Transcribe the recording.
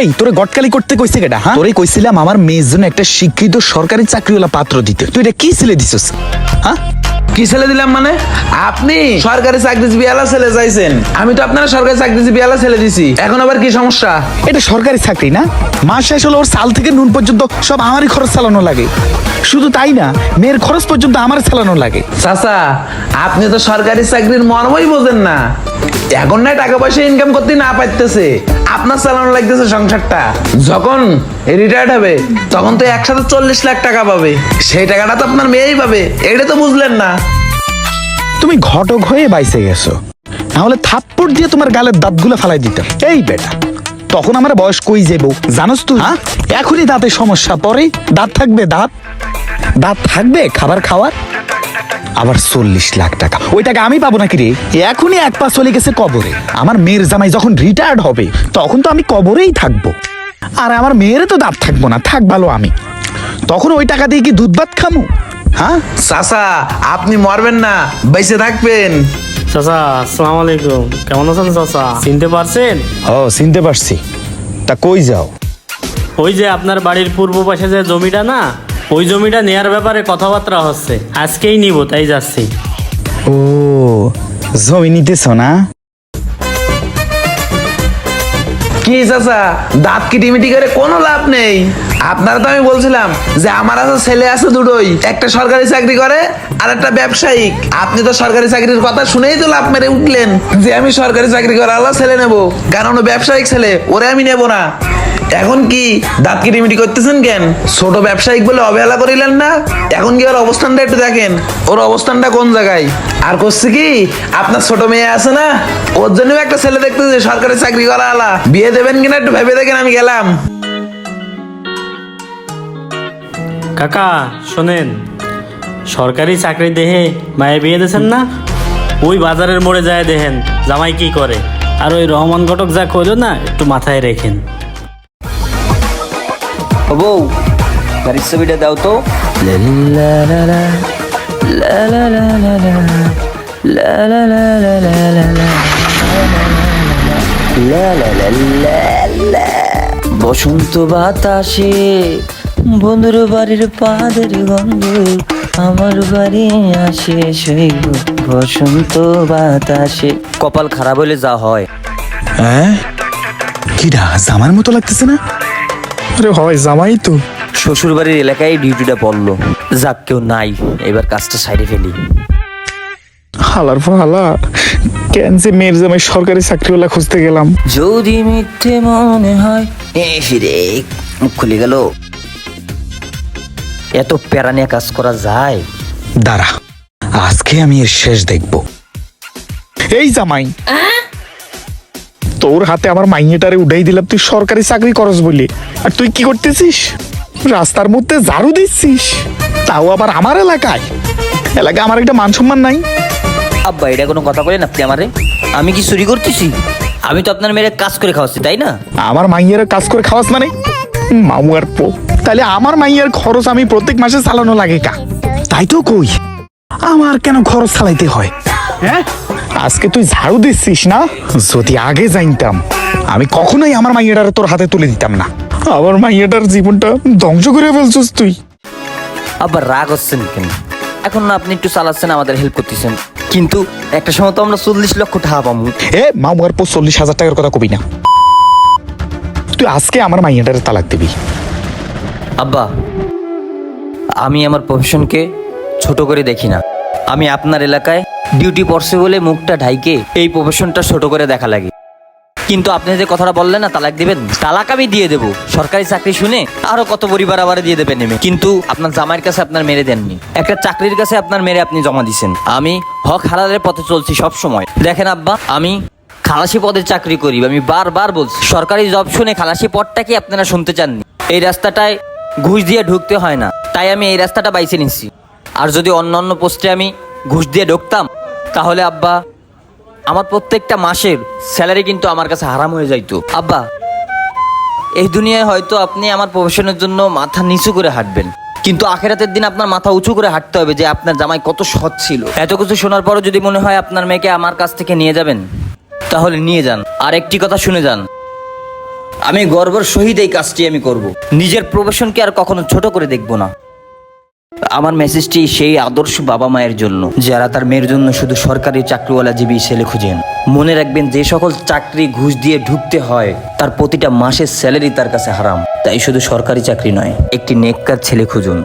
এই তোরে গটকালি করতে কইছে কেডা হ্যাঁ? তোরে কইছিলাম আমার মেয়ের জন্য একটা শিক্ষিত সরকারি চাকরিওয়ালা পাত্র দিতে। তুই এটা কি ছেলে দিছিস? হ্যাঁ? কি ছেলে দিলাম মানে? আপনি সরকারি চাকরিজীবী আলা ছেলে চাইছেন। আমি তো আপনারা সরকারি চাকরিজীবী আলা ছেলে দিছি। এখন আবার কি সমস্যা? এটা সরকারি চাকরি না? মাস শেষ হলে ওর সাল থেকে নুন পর্যন্ত সব আমারই খরচ চালানো লাগে। শুধু তাই না মেয়ের খরচ পর্যন্ত আমার চালানো লাগে। চাচা আপনি তো সরকারি চাকরির মর্মই বোঝেন না। এখন না টাকা পয়সা ইনকাম করতে না পারতেছে, আপনার চালানো লাগতেছে সংসারটা। যখন রিটায়ার্ড হবে, তখন তো একসাথে চল্লিশ লাখ টাকা পাবে। সেই টাকাটা তো আপনার মেয়েই পাবে, এটা তো বুঝলেন না। তুমি ঘটক হয়ে বাইসে গেছো। নাহলে থাপ্পড় দিয়ে তোমার গালের দাঁতগুলো ফালাই দিতাম। এই বেটা, তখন আমার বয়স কই যাব জানোস তুই হ্যাঁ? এখনই দাঁতের সমস্যা, পরে দাঁত থাকবে দাঁত। দাঁত থাকবে খাবার খাওয়ার? আবার চল্লিশ লাখ টাকা। ওই টাকা আমি পাবো নাকি রে? এখনই এক পা চলে গেছে কবরে। আমার মেয়ের জামাই যখন রিটায়ার্ড হবে তখন তো আমি কবরেই থাকব। আর আমার মেয়ের তো দাঁত থাকব না থাক ভালো আমি। তখন ওই টাকা দিয়ে কি দুধ ভাত খামু? হ্যাঁ? চাচা আপনি মরবেন না বেঁচে থাকবেন। চাচা আসসালামু আলাইকুম। কেমন আছেন চাচা? চিনতে পারছেন? ও চিনতে পারছি। তা কই যাও? ওই যে আপনার বাড়ির পূর্ব পাশে যে জমিটা না ওই জমিটা নেয়ার ব্যাপারে কথাবার্তা হচ্ছে। আজকেই নিব তাই যাচ্ছি। ও জমি নিতেছ না? কি চাচা দাঁত কিটিমিটি করে কোনো লাভ নেই। আপনারা তো আমি বলছিলাম যে আমার আছে ছেলে আছে দুটোই। একটা সরকারি চাকরি করে আর একটা ব্যবসায়িক। আপনি তো সরকারি চাকরির কথা শুনেই তো লাভ মেরে উঠলেন। যে আমি সরকারি চাকরি করে আল্লাহ ছেলে নেব কারণ ও ব্যবসায়িক ছেলে ওরে আমি নেব না। এখন কি দাঁত কিটিমিটি করতেছেন কেন? ছোট ব্যবসায়িক বলে অবহেলা করিলেন না? এখন কি ওর অবস্থানটা একটু দেখেন। ওর অবস্থানটা কোন জায়গায়? আর করছে কি? আপনার ছোট মেয়ে আছে না? ওর জন্য একটা ছেলে দেখতেছে সরকারি চাকরি করা আলা। বিয়ে দেবেন কিনা একটু ভেবে দেখেন, আমি গেলাম। কাকা, শোনেন। সরকারি চাকরি দেহে মায়ে বিয়ে দিয়েছেন না? ওই বাজারের মোড়ে যায় দেখেন, জামাই কি করে। আর ওই রহমান ঘটক যা করল না, একটু মাথায় রেখেন। বউ গাড়ির ছবিটা দাও তো বসন্ত বাতাসে বন্ধুর বাড়ির পাদের গন্ধ আমার বাড়ি আসে সেই বসন্ত বাতাসে কপাল খারাপ হলে যা হয় হ্যাঁ কিডা জামার মতো লাগতেছে না আরে হয় জামাই তো। শ্বশুর বাড়ির এলাকায় ডিউটিটা পড়ল যাক কেউ নাই এবার কাজটা সাইডে ফেলি। হালার হালা কেন যে মেয়ের জামাই সরকারি চাকরিওয়ালা খুঁজতে গেলাম। যদি মিথ্যে মনে হয় এ ফিরে মুখ খুলে গেল। এত প্যারা নিয়ে কাজ করা যায়? দাঁড়া আজকে আমি এর শেষ দেখব। এই জামাই তোর হাতে আমার মাইনেটারে উঠাই দিলাম তুই সরকারি চাকরি করস বলি। আর তুই কি করতেছিস? রাস্তার মধ্যে ঝাড়ু দিচ্ছিস। তাও আবার আমার এলাকায়? এলাকায় আমার একটা মান সম্মান নাই। আব্বা এটা কোনো কথা বলেন আপনি আমারে? আমি কি চুরি করতেছি? আমি তো আপনার মেয়ের কাজ করে খাওয়াচ্ছি তাই না? আমার মাইয়ের কাজ করে খাওয়াস মানে? মামু আর পো। তাহলে আমার মাইয়ের খরচ আমি প্রত্যেক মাসে চালানো লাগে কা? তাই তো কই। আমার কেন খরচ চালাইতে হয়? হ্যাঁ? আজকে তুই ঝাড়ু দিচ্ছিস না? যদি আগে জানতাম আমি কখনোই আমার মাইয়াটার তোর হাতে তুলে দিতাম না। আমার মাইয়াটার জীবনটা ধ্বংস করে ফেলছিস তুই। আব্বা রাগ হচ্ছেন কেন? এখন না আপনি একটু চালাচ্ছেন আমাদের হেল্প করতেছেন। কিন্তু একটা সময় তো আমরা চল্লিশ লক্ষ টাকা পাবো এ মামু আর পো চল্লিশ হাজার টাকার কথা কবি না। তুই আজকে আমার মাইয়াটারে তালাক দিবি। আব্বা আমি আমার প্রফেশনকে ছোট করে দেখি না। আমি আপনার এলাকায় ডিউটি পড়ছে বলে মুখটা ঢাইকে এই প্রফেশনটা ছোট করে দেখা লাগে। কিন্তু আপনি যে কথাটা বললেন না, তালাক দিবেন, তালাক আমি দিয়ে দেবো। সরকারি চাকরি শুনে আরও কত পরিবার আবার দিয়ে দেবেন নেমে। কিন্তু আপনার জামাইয়ের কাছে আপনার মেরে দেননি। একটা চাকরির কাছে আপনার মেরে আপনি জমা দিছেন। আমি হক হালালের পথে চলছি সব সময়। দেখেন আব্বা, আমি খালাসি পদের চাকরি করি, আমি বারবার বলছি, সরকারি জব শুনে খালাসি পদটা কি আপনারা শুনতে চাননি? এই রাস্তাটায় ঘুষ দিয়ে ঢুকতে হয় না, তাই আমি এই রাস্তাটা বাইছে নিচ্ছি আর যদি অন্য অন্য পোস্টে আমি ঘুষ দিয়ে ঢুকতাম, তাহলে আব্বা আমার প্রত্যেকটা মাসের স্যালারি কিন্তু আমার কাছে হারাম হয়ে যাইতো। আব্বা, এই দুনিয়ায় হয়তো আপনি আমার প্রফেশনের জন্য মাথা নিচু করে হাঁটবেন। কিন্তু আখেরাতের দিন আপনার মাথা উঁচু করে হাঁটতে হবে যে আপনার জামাই কত সৎ ছিল। এত কিছু শোনার পরও যদি মনে হয় আপনার মেয়েকে আমার কাছ থেকে নিয়ে যাবেন, তাহলে নিয়ে যান। আর একটি কথা শুনে যান, আমি গর্বর সহিত এই কাজটি আমি করব। নিজের প্রফেশনকে আর কখনো ছোট করে দেখব না। আমার মেসেজটি সেই আদর্শ বাবা মায়ের জন্য, যারা তার মেয়ের জন্য শুধু সরকারি চাকরিওয়ালা জীবী ছেলে খুঁজেন। মনে রাখবেন, যে সকল চাকরি ঘুষ দিয়ে ঢুকতে হয়, তার প্রতিটা মাসের স্যালারি তার কাছে হারাম। তাই শুধু সরকারি চাকরি নয়, একটি নেককার ছেলে খুঁজুন।